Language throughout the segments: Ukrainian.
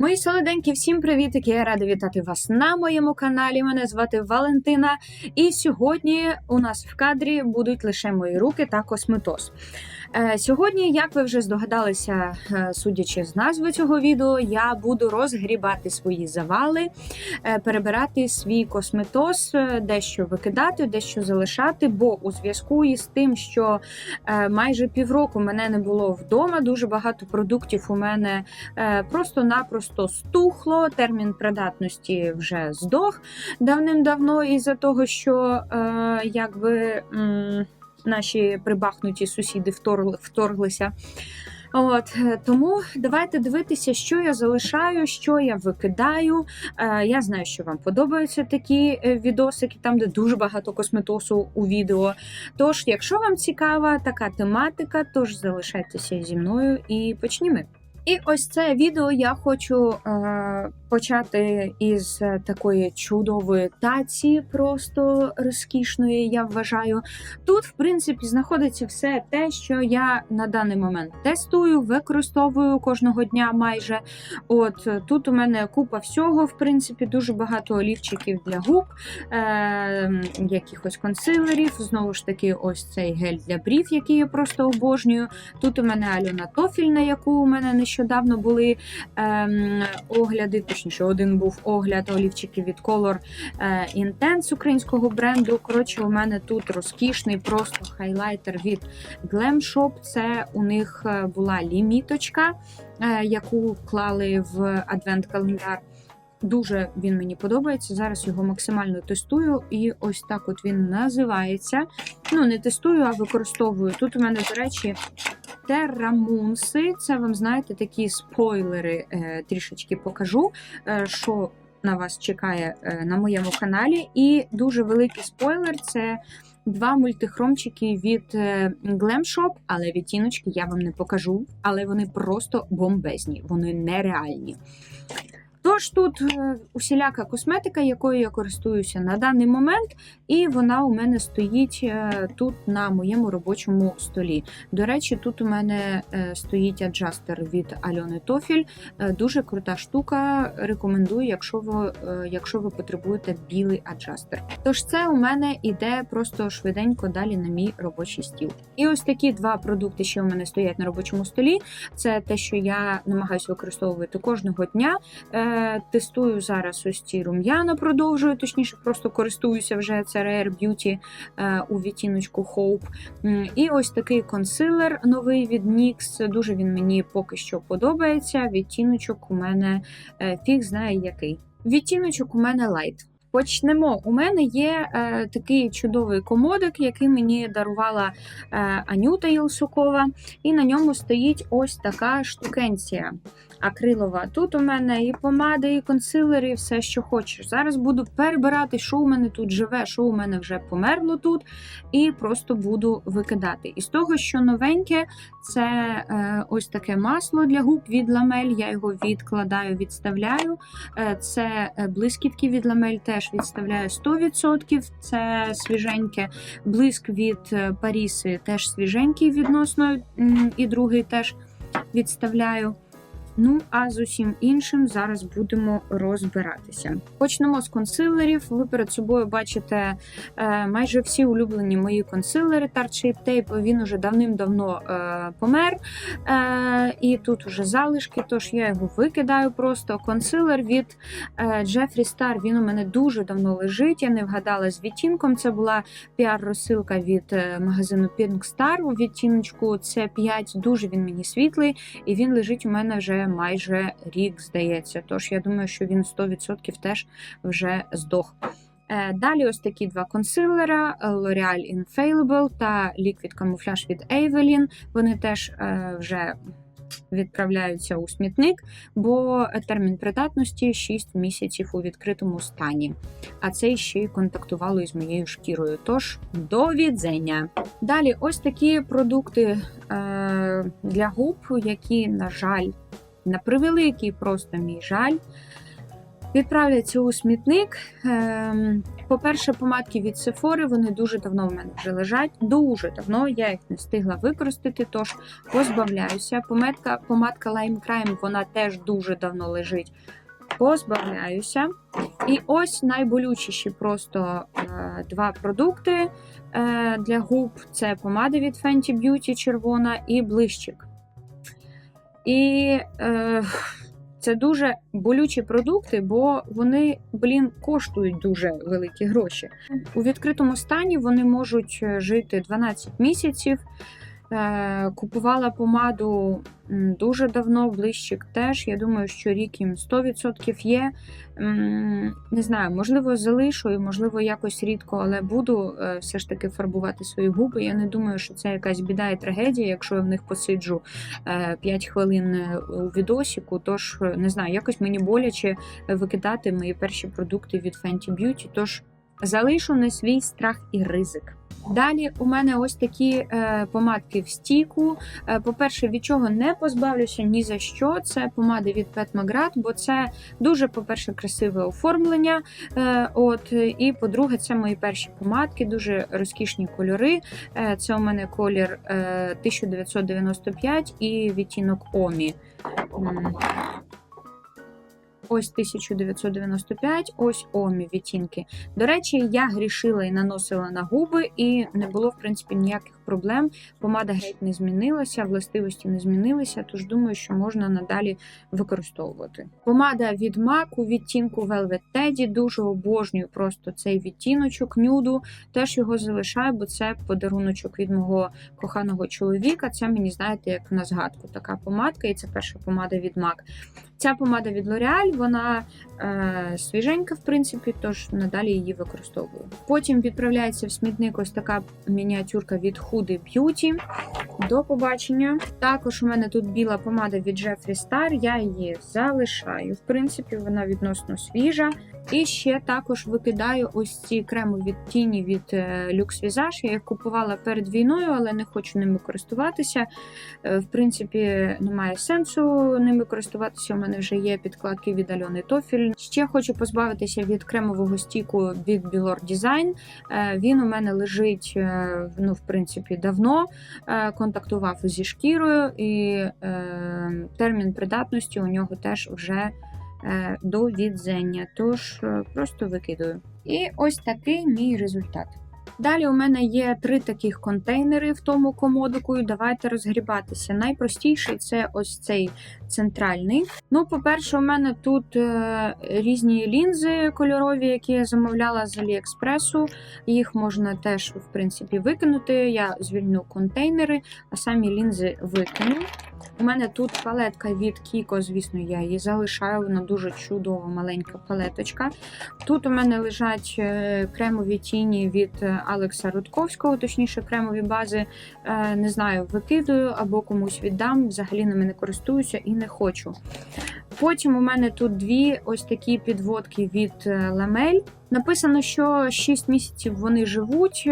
Мої солоденькі, всім привітики! Я рада вітати вас на моєму каналі. Мене звати Валентина. І сьогодні у нас в кадрі будуть лише мої руки та косметоз. Е, Сьогодні, як ви вже здогадалися, е, судячи з назви цього відео, я буду розгрібати свої завали, е, перебирати свій косметоз, дещо викидати, дещо залишати. Бо у зв'язку із тим, що майже півроку мене не було вдома, дуже багато продуктів у мене просто-напросто стухло. Термін придатності вже здох давним-давно із-за того, що якби. Наші прибахнуті сусіди вторгли, вторглися. От е, тому давайте дивитися, що я залишаю, що я викидаю. Е, я знаю, що вам подобаються такі е, відосики, там де дуже багато косметосу у відео. Тож, якщо вам цікава така тематика, тож залишайтеся зі мною і почнімо. І ось це відео я хочу е, почати із е, такої чудової таці, просто розкішної, я вважаю. Тут, в принципі, знаходиться все те, що я на даний момент тестую, використовую кожного дня майже. От тут у мене купа всього, в принципі, дуже багато олівчиків для губ, е, якихось консилерів. Знову ж таки, ось цей гель для брів, який я просто обожнюю. Тут у мене Альона Тофіль, на яку у мене нещодавно були ем, огляди. Точніше, один був огляд олівчиків від Color е, Intense українського бренду. Коротше, у мене тут розкішний просто хайлайтер від Glam Shop. Це у них е, була ліміточка, е, яку вклали в адвент-календар. Дуже він мені подобається. Зараз його максимально тестую, і ось так от він називається. Ну, не тестую, а використовую. Тут у мене, до речі, терамунси. Це вам знаєте такі спойлери е, трішечки покажу, е, що на вас чекає е, на моєму каналі. І дуже великий спойлер це. Два мультихромчики від Glam Shop, але відтіночки я вам не покажу. Але вони просто бомбезні, вони нереальні. Тож тут е, усіляка косметика, якою я користуюся на даний момент, і вона у мене стоїть е, тут на моєму робочому столі. До речі, тут у мене е, стоїть аджастер від Альони Тофіль. Дуже крута штука. Рекомендую, якщо ви, якщо ви потребуєте білий аджастер. Тож це у мене іде просто швиденько далі на мій робочий стіл. І ось такі два продукти, що у мене стоять на робочому столі. Це те, що я намагаюся використовувати кожного дня. Тестую зараз ось ці рум'яна, продовжую, точніше, просто користуюся вже CRR Beauty е, у відтіночку Hope. І ось такий консилер новий від NYX. Дуже він мені поки що подобається. Відтіночок у мене е, фіг знає який. Відтіночок у мене Light. Почнемо. У мене є е, такий чудовий комодик, який мені дарувала е, Анюта Єлсукова, і на ньому стоїть ось така штукенція акрилова. Тут у мене і помади, і консилери, і все, що хочеш. Зараз буду перебирати, що у мене тут живе, що у мене вже померло тут, і просто буду викидати. І з того, що новеньке, це е, ось таке масло для губ від ламель. Я його відкладаю, відставляю. Е, це е, блискітки від ламель теж відставляю 100%. Це свіженьке. Блиск від е, Паріси теж свіженький відносно, і другий теж відставляю. Ну, а з усім іншим зараз будемо розбиратися. Почнемо з консилерів. Ви перед собою бачите е, майже всі улюблені мої консилери Tarte Shape Tape. Він уже давним-давно е, помер. Е, і тут уже залишки, тож я його викидаю просто. Консилер від е, Jeffree Star, він у мене дуже давно лежить. Я не вгадала з відтінком. Це була піар-розсилка від е, магазину Pink Star у відтіночку. Це 5, дуже він мені світлий, і він лежить у мене вже майже рік, здається. Тож я думаю, що він 100% теж вже здох. Е, Далі ось такі два консилера: L'Oreal Infallible та Liquid Camouflage від Evelyn. Вони теж е, вже відправляються у смітник, бо термін придатності 6 місяців у відкритому стані. А це ще й контактувало із моєю шкірою. Тож до відзення. Далі, ось такі продукти е, для губ, які, на жаль, на превеликий просто мій жаль. відправляться у смітник. Ем, По-перше, помадки від Sephora, вони дуже давно в мене вже лежать. Дуже давно я їх не встигла використати, тож позбавляюся. Помадка, помадка Lime Crime, вона теж дуже давно лежить. Позбавляюся. І ось найболючіші просто е, два продукти е, для губ: це помада від Fenty Beauty червона і блищик. І е, це дуже болючі продукти, бо вони, блін, коштують дуже великі гроші. У відкритому стані вони можуть е, жити 12 місяців. Е, Купувала помаду дуже давно, блищик теж. Я думаю, що рік їм 100% є. Не знаю, можливо, залишу, і, можливо, якось рідко, але буду е, все ж таки фарбувати свої губи. Я не думаю, що це якась біда і трагедія, якщо я в них посиджу е, 5 хвилин е, у відосіку. Тож не знаю, якось мені боляче викидати мої перші продукти від Fenty Beauty, Тож залишу на свій страх і ризик. Далі у мене ось такі е, помадки в стіку. Е, по-перше, від чого не позбавлюся ні за що. Це помади від Pet McGrath, бо це дуже, по-перше, красиве оформлення. Е, от, і по-друге, це мої перші помадки, дуже розкішні кольори. Е, це у мене колір е, 1995 і відтінок Омі. Ось 1995, ось омі відтінки. До речі, я грішила і наносила на губи, і не було, в принципі, ніяких проблем. Помада геть не змінилася, властивості не змінилися, тож думаю, що можна надалі використовувати. Помада від MAC у відтінку Velvet Teddy, дуже обожнюю просто цей відтіночок нюду. Теж його залишаю, бо це подаруночок від мого коханого чоловіка. Це мені, знаєте, як на згадку така помадка, і це перша помада від MAC. Ця помада від L'Oreal, вона е, свіженька, в принципі, тож надалі її використовую. Потім відправляється в смітник ось така мініатюрка від Huda Beauty. До побачення. Також у мене тут біла помада від Jeffree Star, я її залишаю. В принципі, вона відносно свіжа. І ще також викидаю ось ці кремові тіні від е, Lux Visage. Я їх купувала перед війною, але не хочу ними користуватися. Е, В принципі, немає сенсу ними користуватися. У мене вже є підкладки від Альони Тофіль. Ще хочу позбавитися від кремового стіку від Bilor Design. Е, Він у мене лежить, ну, в принципі, давно. Е, Контактував зі шкірою, і е, термін придатності у нього теж вже е, до відзення. Тож просто викидаю. І ось такий мій результат. Далі у мене є три таких контейнери в тому комодику, і давайте розгрібатися. Найпростіший це ось цей центральний. Ну, по-перше, у мене тут е, різні лінзи кольорові, які я замовляла з Аліекспресу. Їх можна теж, в принципі, викинути. Я звільню контейнери, а самі лінзи викину. У мене тут палетка від Kiko, звісно, я її залишаю. Вона дуже чудова, маленька палеточка. Тут у мене лежать е, кремові тіні від е, Алекса Рудковського, точніше, кремові бази. Е, Не знаю, викидаю або комусь віддам. Взагалі ними не користуюся і не хочу. Потім у мене тут дві ось такі підводки від ламель. Написано, що 6 місяців вони живуть.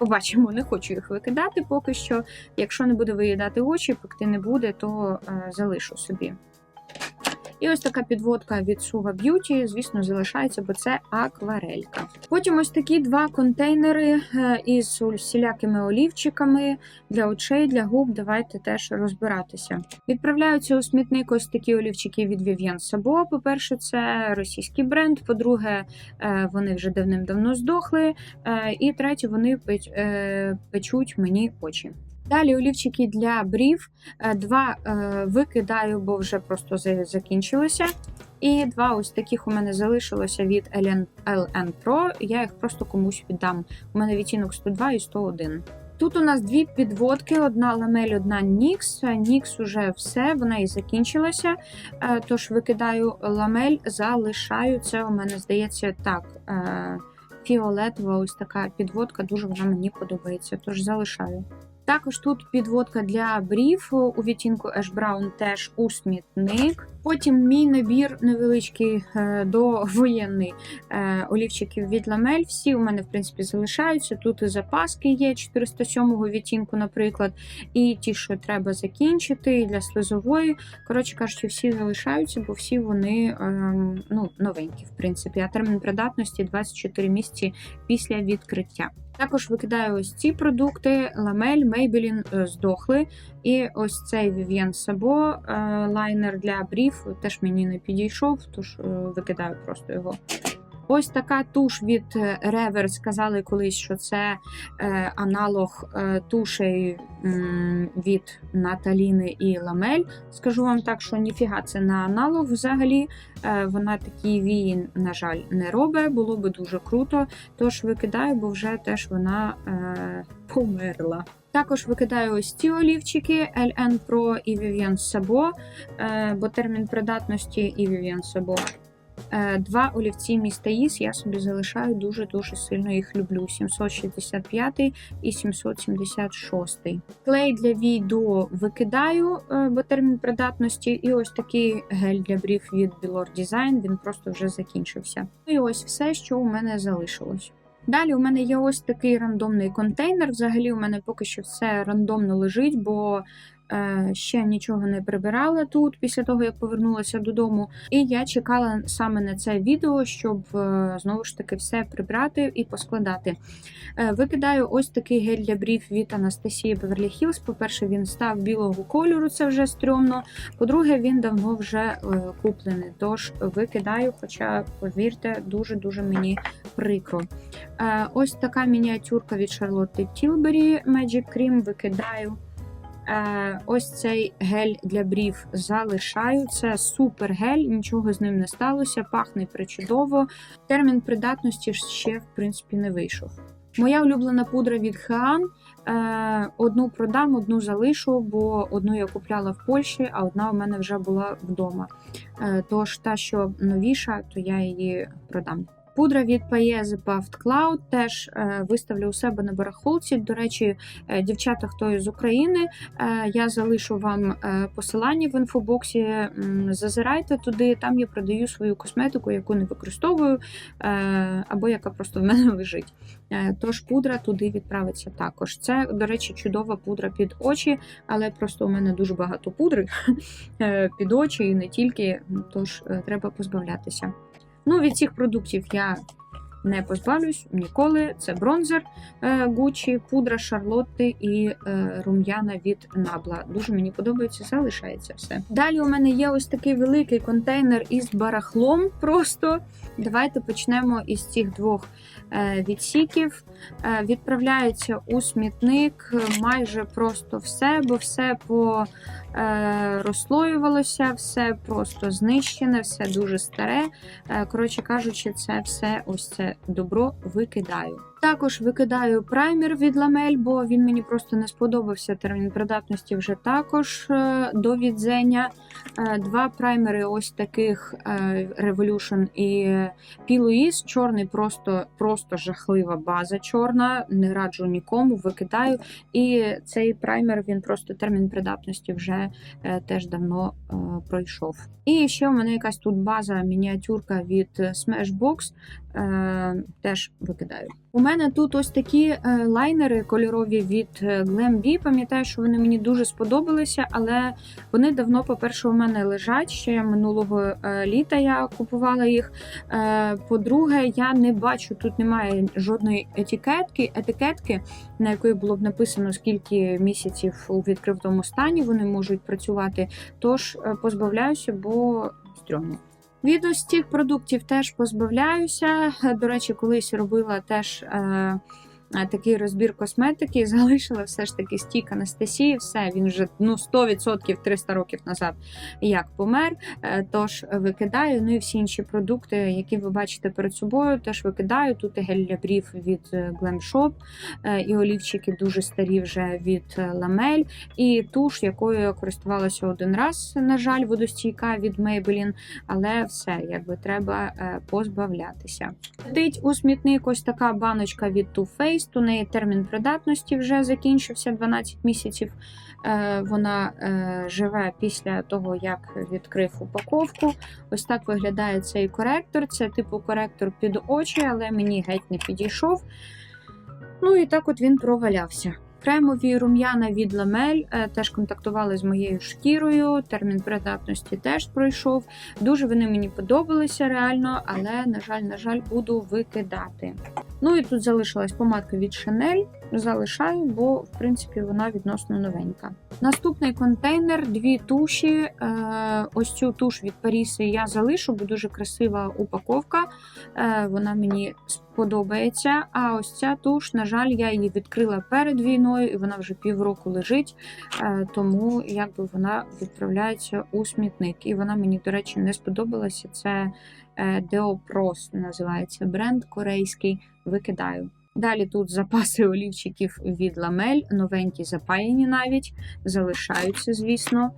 Побачимо, не хочу їх викидати поки що. Якщо не буде виїдати очі, пекти не буде, то е, залишу собі. І ось така підводка від Suva Beauty, звісно, залишається, бо це акварелька. Потім ось такі два контейнери е, із всілякими олівчиками для очей, для губ. Давайте теж розбиратися. Відправляються у смітник ось такі олівчики від Vivienne Sabo. По-перше, це російський бренд. По-друге, е, вони вже давним-давно здохли. Е, І третє, вони печ- печуть мені очі. Далі олівчики для брів. Е, Два е, викидаю, бо вже просто закінчилися. І два ось таких у мене залишилося від LN, Pro. Я їх просто комусь віддам. У мене відтінок 102 і 101. Тут у нас дві підводки: одна ламель, одна Нікс. Нікс уже все, вона і закінчилася. Е, Тож викидаю ламель, залишаю. Це у мене здається так. е, Фіолетова, ось така підводка, дуже вона мені подобається, тож залишаю. Також тут підводка для брів у відтінку Ash Brown теж у смітник. Потім мій набір невеличкий е, довоєнний е, олівчиків від ламель. Всі у мене, в принципі, залишаються. Тут і запаски є 407-го відтінку, наприклад, і ті, що треба закінчити, і для слизової. Коротше кажучи, всі залишаються, бо всі вони ем, ну, новенькі, в принципі. А термін придатності 24 місяці після відкриття. Також викидаю ось ці продукти: ламель, е, здохли. І ось цей Vivienne Sabo е, лайнер для брів теж мені не підійшов, тож е, викидаю просто його. Ось така туш від е, Rever. Сказали колись, що це е, аналог тушей від Наталіни і Ламель. Скажу вам так, що ніфіга це не аналог взагалі. Вона такі вії, на жаль, не робить. Було би дуже круто. Тож викидаю, бо вже теж вона померла. Також викидаю ось ці олівчики LN Pro і Vivienne Sabo, е, бо термін придатності і Vivienne Sabo. Е, Два олівці міста Іс я собі залишаю дуже-дуже сильно їх люблю. 765 і 776. Клей для відео викидаю, е, бо термін придатності. І ось такий гель для брів від Bilor Design, він просто вже закінчився. І ось все, що у мене залишилось. Далі у мене є ось такий рандомний контейнер. Взагалі, у мене поки що все рандомно лежить, бо ще нічого не прибирала тут після того, як повернулася додому. І я чекала саме на це відео, щоб е, знову ж таки все прибрати і поскладати. Е, викидаю ось такий гель для брів від Анастасії Беверлі Хілз. По-перше, він став білого кольору, це вже стрьомно. По-друге, він давно вже е, куплений. Тож викидаю, хоча, повірте, дуже-дуже мені прикро. Е, Ось така мініатюрка від Шарлотти Тілбері Magic Cream викидаю. Е, Ось цей гель для брів залишаю. Це супер гель, нічого з ним не сталося, пахне причудово. Термін придатності ще, в принципі, не вийшов. Моя улюблена пудра від Хеан. Е, Одну продам, одну залишу, бо одну я купляла в Польщі, а одна у мене вже була вдома. Е, Тож та, що новіша, то я її продам. Пудра від Paese Puffed Cloud теж е, виставлю у себе на барахолці. До речі, е, дівчата, хто із України, е, я залишу вам посилання в інфобоксі. Зазирайте туди, там я продаю свою косметику, яку не використовую, або яка просто в мене лежить. Тож пудра туди відправиться також. Це, до речі, чудова пудра під очі, але просто у мене дуже багато пудри під очі і не тільки, тож треба позбавлятися. Ну, від цих продуктів я не позбавлюсь ніколи. Це бронзер Гучі, пудра Шарлотти і е, рум'яна від Набла. Дуже мені подобається, залишається все. Далі у мене є ось такий великий контейнер із барахлом. Просто давайте почнемо із цих двох е, відсіків. Е, відправляється у смітник майже просто все, бо все по е, розслоювалося, все просто знищене, все дуже старе. Е, Коротше кажучи, це все ось це добро викидаю. Також викидаю праймер від ламель, бо він мені просто не сподобався. Термін придатності вже також е, до відзення. Е, Два праймери ось таких е, Revolution і P. Чорний просто, просто жахлива база чорна. Не раджу нікому, викидаю. І цей праймер він просто термін придатності вже теж давно пройшов. І ще у мене якась тут база мініатюрка від Smashbox. Е, теж викидаю. У мене тут ось такі е, лайнери кольорові від е, Glam.B. Пам'ятаю, що вони мені дуже сподобалися, але вони давно, по-перше, у мене лежать. Ще минулого е, літа я купувала їх. По-друге, я не бачу, тут немає жодної етикетки, етикетки, на якої було б написано, скільки місяців у відкритому стані вони можуть працювати. Тож позбавляюся, бо стрьомно. Від цих продуктів теж позбавляюся. До речі, колись робила теж е, такий розбір косметики, залишила все ж таки стік Анастасії. Все, він вже ну, 100% 300 років назад як помер. Е, тож викидаю. Ну і всі інші продукти, які ви бачите перед собою, теж викидаю. Тут і гель для брів від е, Glam Shop, е, і олівчики дуже старі вже від е, Ламель, і туш, якою я користувалася один раз, на жаль, водостійка від Maybelline, але все, якби треба е, позбавлятися. Летить у смітник ось така баночка від Too Faced. Mist, у неї термін придатності вже закінчився 12 місяців. Е, Вона е, живе після того, як відкрив упаковку. Ось так виглядає цей коректор. Це типу коректор під очі, але мені геть не підійшов. Ну і так от він провалявся. Кремові рум'яна від ламель е, теж контактували з моєю шкірою. Термін придатності теж пройшов. Дуже вони мені подобалися реально, але, на жаль, на жаль, буду викидати. Ну і тут залишилась помадка від Chanel. Залишаю, бо в принципі вона відносно новенька. Наступний контейнер, дві туші. Е, ось цю туш від Паріси я залишу, бо дуже красива упаковка. Е, вона мені сподобається. А ось ця туш, на жаль, я її відкрила перед війною, і вона вже півроку лежить, е, тому якби вона відправляється у смітник. І вона мені, до речі, не сподобалася. Це Deopros називається бренд корейський. Викидаю. Далі тут запаси олівчиків від ламель, новенькі запаяні навіть, залишаються, звісно.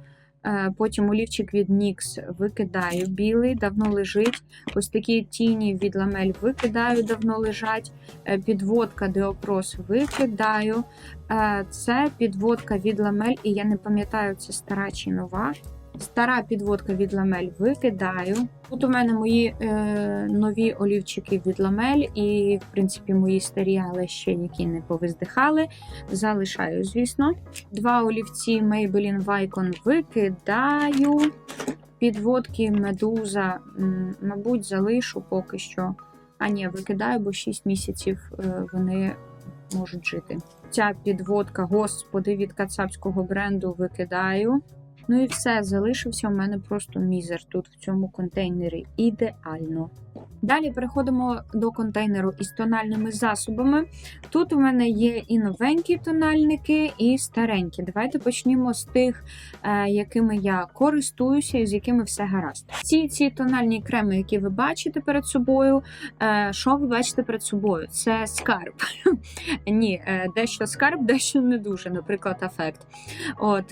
Е, Потім олівчик від NYX викидаю білий, давно лежить. Ось такі тіні від ламель викидаю, давно лежать. Е, Підводка Деопрос викидаю. Е, Це підводка від ламель, і я не пам'ятаю, це стара чи нова. Стара підводка від ламель викидаю. Тут у мене мої е, нові олівчики від ламель, і, в принципі, мої старі, але ще які не повиздихали. Залишаю, звісно. Два олівці Maybelline Vicon викидаю. Підводки медуза, мабуть, залишу поки що. А ні, викидаю, бо 6 місяців е, вони можуть жити. Ця підводка, господи, від кацапського бренду викидаю. Ну і все, залишився у мене просто мізер тут в цьому контейнері. Ідеально. Далі переходимо до контейнеру із тональними засобами. Тут у мене є і новенькі тональники, і старенькі. Давайте почнімо з тих, е, якими я користуюся і з якими все гаразд. Ці ці тональні креми, які ви бачите перед собою. е, Що ви бачите перед собою? Це скарб. Ні, е, дещо скарб, дещо не дуже, наприклад, афект. От,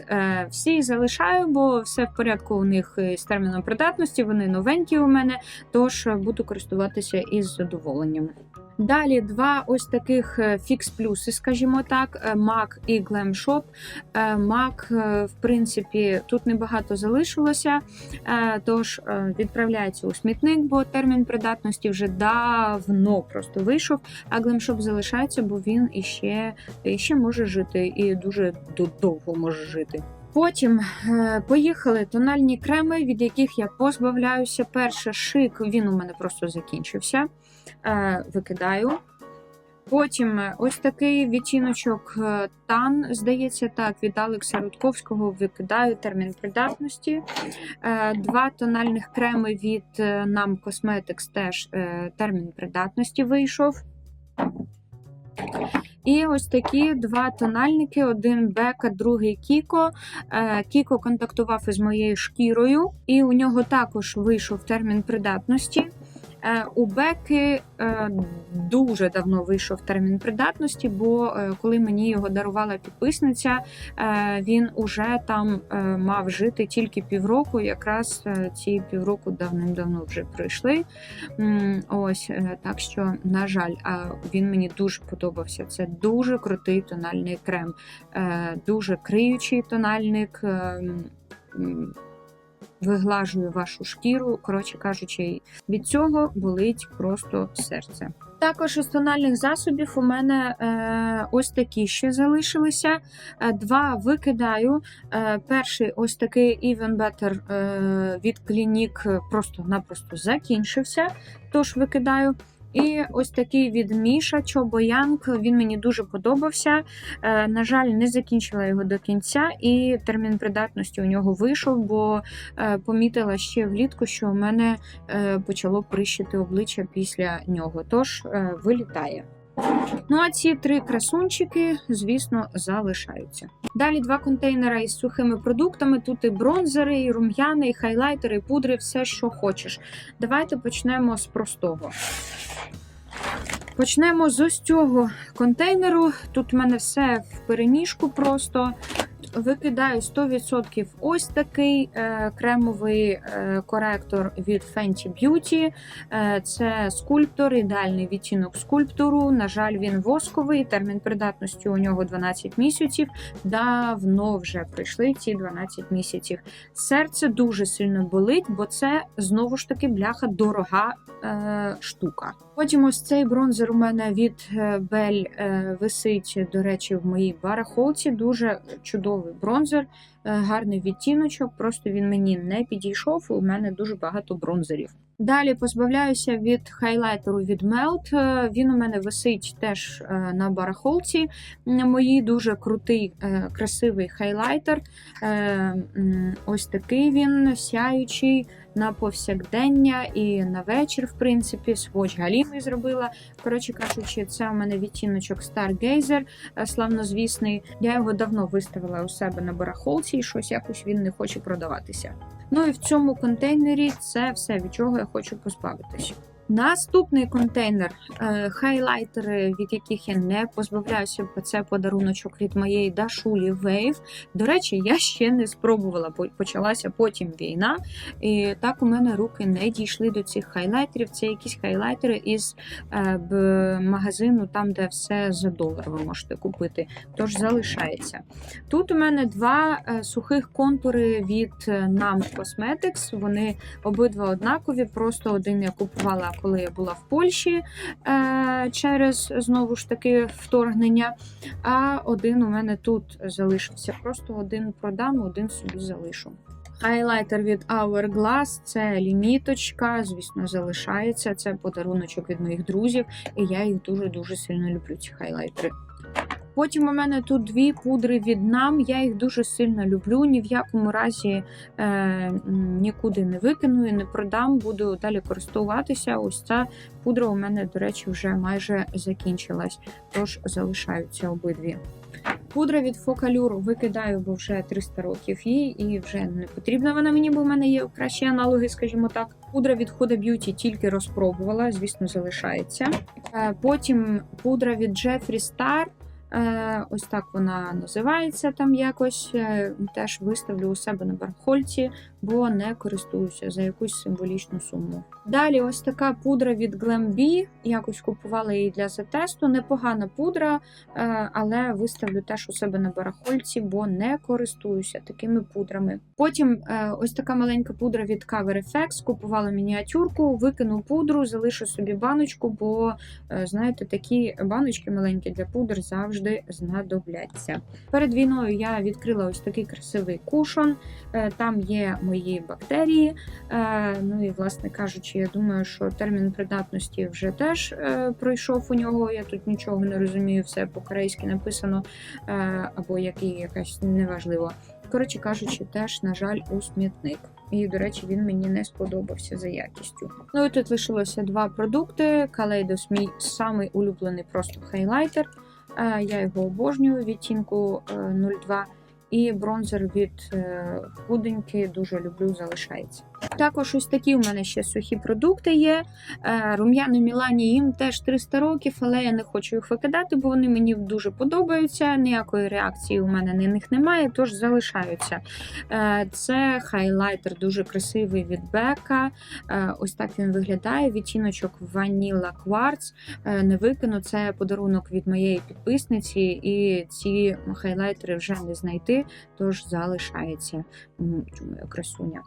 всі залишаю, бо все в порядку у них з терміном придатності, вони новенькі у мене, тож буду користуватися із задоволенням. Далі два ось таких фікс плюси, скажімо так, е, MAC і Glam Shop. Е, MAC, е, в принципі, тут небагато залишилося, е, тож е, відправляється у смітник, бо термін придатності вже давно просто вийшов. А Glam Shop залишається, бо він іще, іще може жити і дуже довго може жити. Потім е, поїхали тональні креми, від яких я позбавляюся. Перше шик, він у мене просто закінчився. Е, Викидаю. Потім е, ось такий відтіночок Тан, здається, так, від Алекса Рудковського викидаю термін придатності. Два тональних креми від Nam Cosmetics теж термін придатності вийшов. І ось такі два тональники: один Бека, другий Кіко. Е, Кіко контактував із моєю шкірою, і у нього також вийшов термін придатності. Е, У Беки е, дуже давно вийшов термін придатності, бо е, коли мені його дарувала підписниця, він уже там мав жити тільки півроку. Якраз ці півроку давним-давно вже пройшли. Ось так що, на жаль, він мені дуже подобався. Це дуже крутий тональний крем, дуже криючий тональник. Виглажує вашу шкіру, коротше кажучи, від цього болить просто серце. Також із тональних засобів у мене е, ось такі ще залишилися. Е, два викидаю. Е, перший ось такий Even Better е, від клінік просто-напросто закінчився, тож викидаю. І ось такий від Міша Чобоянг. Він мені дуже подобався. Е, на жаль, не закінчила його до кінця, і термін придатності у нього вийшов, бо е, помітила ще влітку, що у мене е, почало прищити обличчя після нього. Тож вилітає. Ну а ці три красунчики, звісно, залишаються. Далі два контейнера із сухими продуктами. Тут і бронзери, і рум'яни, і хайлайтери, і пудри, все, що хочеш. Давайте почнемо з простого. Почнемо з ось цього контейнеру. Тут в мене все в переміжку просто. Викидаю 100% ось такий е, кремовий е, коректор від Fenty Beauty. Е, це скульптор, ідеальний відтінок скульптору. На жаль, він восковий. Термін придатності у нього 12 місяців. Давно вже пройшли ці 12 місяців. Серце дуже сильно болить, бо це знову ж таки бляха дорога е, штука. Потім ось цей бронзер у мене від е, Bell е, висить, до речі, в моїй барахолці. Дуже чудовий бронзер, е, гарний відтіночок. Просто він мені не підійшов. У мене дуже багато бронзерів. Далі позбавляюся від хайлайтеру від Melt. Е, Він у мене висить теж е, на барахолці. Мої дуже крутий, е, красивий хайлайтер. Ось такий він сяючий на повсякдення і на вечір, в принципі, своч галіми зробила. Коротше кажучи, це у мене відтіночок Stargazer, славнозвісний. Я його давно виставила у себе на барахолці, і щось якось він не хоче продаватися. Ну і в цьому контейнері це все, від чого я хочу позбавитися. Наступний контейнер е, хайлайтери, від яких я не позбавляюся, бо це подаруночок від моєї Дашулі Wave. До речі, я ще не спробувала, бо почалася потім війна. І так у мене руки не дійшли до цих хайлайтерів. Це якісь хайлайтери із е, магазину, там, де все за долар ви можете купити. Тож залишається. Тут у мене два е, сухих контури від NAM Cosmetics. Вони обидва однакові, просто один я купувала, коли я була в Польщі е, через знову ж таки вторгнення. А один у мене тут залишився. Просто один продам, один собі залишу. Хайлайтер від Hourglass, це ліміточка, звісно, залишається. Це подаруночок від моїх друзів, і я їх дуже-дуже сильно люблю, ці хайлайтери. Потім у мене тут дві пудри від нам. Я їх дуже сильно люблю. Ні в якому разі е, нікуди не викину і не продам. Буду далі користуватися. Ось ця пудра у мене, до речі, вже майже закінчилась, тож залишаються обидві. Пудра від Focallure викидаю, бо вже 300 років їй, і вже не потрібна вона мені, бо в мене є кращі аналоги, скажімо так. Пудра від Huda Beauty тільки розпробувала, звісно, залишається. Е, Потім пудра від Jeffree Star. Е, Ось так вона називається там якось. Е, Теж виставлю у себе на бархольці, бо не користуюся за якусь символічну суму. Далі ось така пудра від Glam Якось купувала її для затесту. Непогана пудра, е, але виставлю теж у себе на барахольці, бо не користуюся такими пудрами. Потім е, ось така маленька пудра від Cover FX. Купувала мініатюрку, викину пудру, залишу собі баночку, бо е, знаєте, такі баночки маленькі для пудр завжди знадобляться. Перед війною я відкрила ось такий красивий кушон. Там є мої бактерії. Е, Ну і, власне кажучи, я думаю, що термін придатності вже теж е, пройшов у нього. Я тут нічого не розумію, все по-корейськи написано, е, або який якась неважливо. Коротше кажучи, теж, на жаль, у смітник. І, до речі, він мені не сподобався за якістю. Ну і тут лишилося два продукти. Kaleidos мій самий улюблений просто хайлайтер. Я його обожнюю, відтінку е, 02. І бронзер від худенький худеньки дуже люблю, залишається. Також ось такі у мене ще сухі продукти є. Е, Рум'яни Мілані їм теж 300 років, але я не хочу їх викидати, бо вони мені дуже подобаються. Ніякої реакції у мене на них немає, тож залишаються. Е, Це хайлайтер дуже красивий від Бека. Е, Ось так він виглядає. Відтіночок Quartz. Е, Не викину, це подарунок від моєї підписниці, і ці хайлайтери вже не знайти, тож залишається красуня.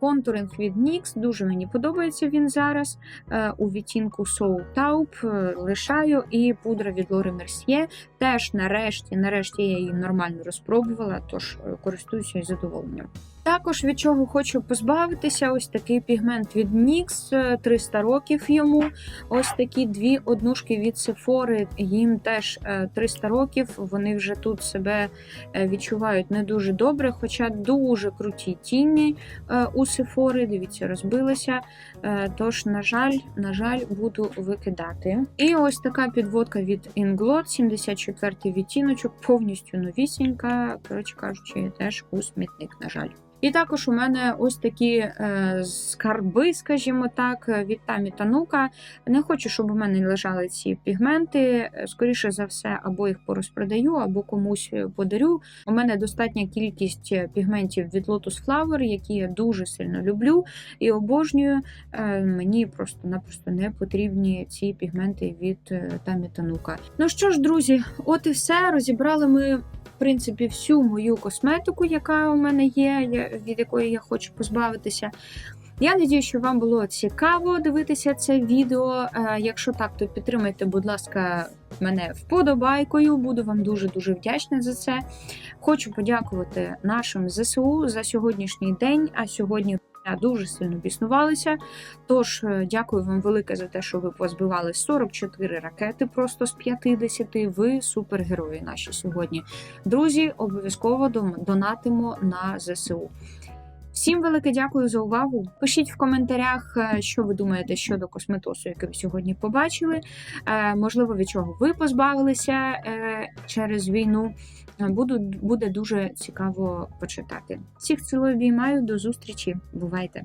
Контуринг від NYX, дуже мені подобається він зараз. Е, У відтінку Soul Taupe е, лишаю і пудра від Лори Mercier. Теж нарешті, нарешті я її нормально розпробувала, тож е, користуюся із задоволенням. Також від чого хочу позбавитися, ось такий пігмент від NYX, е, 300 років йому. Ось такі дві однушки від Sephora, їм теж е, 300 років. Вони вже тут себе е, відчувають не дуже добре, хоча дуже круті тіні е, у Sephora, дивіться, розбилися. Е, Тож, на жаль, на жаль, буду викидати. І ось така підводка від Inglot, 74 відтіночок, повністю новісінька. Коротше кажучи, теж у смітник, на жаль. І також у мене ось такі е, скарби, скажімо так, від Тамі Танука. Не хочу, щоб у мене лежали ці пігменти. Скоріше за все, або їх порозпродаю, або комусь подарю. У мене достатня кількість пігментів від Lotus Flower, які я дуже сильно люблю і обожнюю. Е, Мені просто-напросто не потрібні ці пігменти від е, Тамі Танука. Ну що ж, друзі, от і все. Розібрали ми. Принципі, всю мою косметику, яка у мене є, від якої я хочу позбавитися. Я надію, що вам було цікаво дивитися це відео. Е, Якщо так, то підтримайте, будь ласка, мене вподобайкою. Буду вам дуже дуже вдячна за це. Хочу подякувати нашим ЗСУ за сьогоднішній день. А сьогодні я дуже сильно біснувалися. Тож е, дякую вам велике за те, що ви позбивали 44 ракети просто з 50. Ви супергерої наші сьогодні. Друзі, обов'язково дон- донатимо на ЗСУ. Всім велике дякую за увагу. Пишіть в коментарях, е, що ви думаєте щодо косметосу, який ви сьогодні побачили. Е, Можливо, від чого ви позбавилися е, через війну. Буду, буде дуже цікаво почитати. Всіх цілую обіймаю, до зустрічі. Бувайте!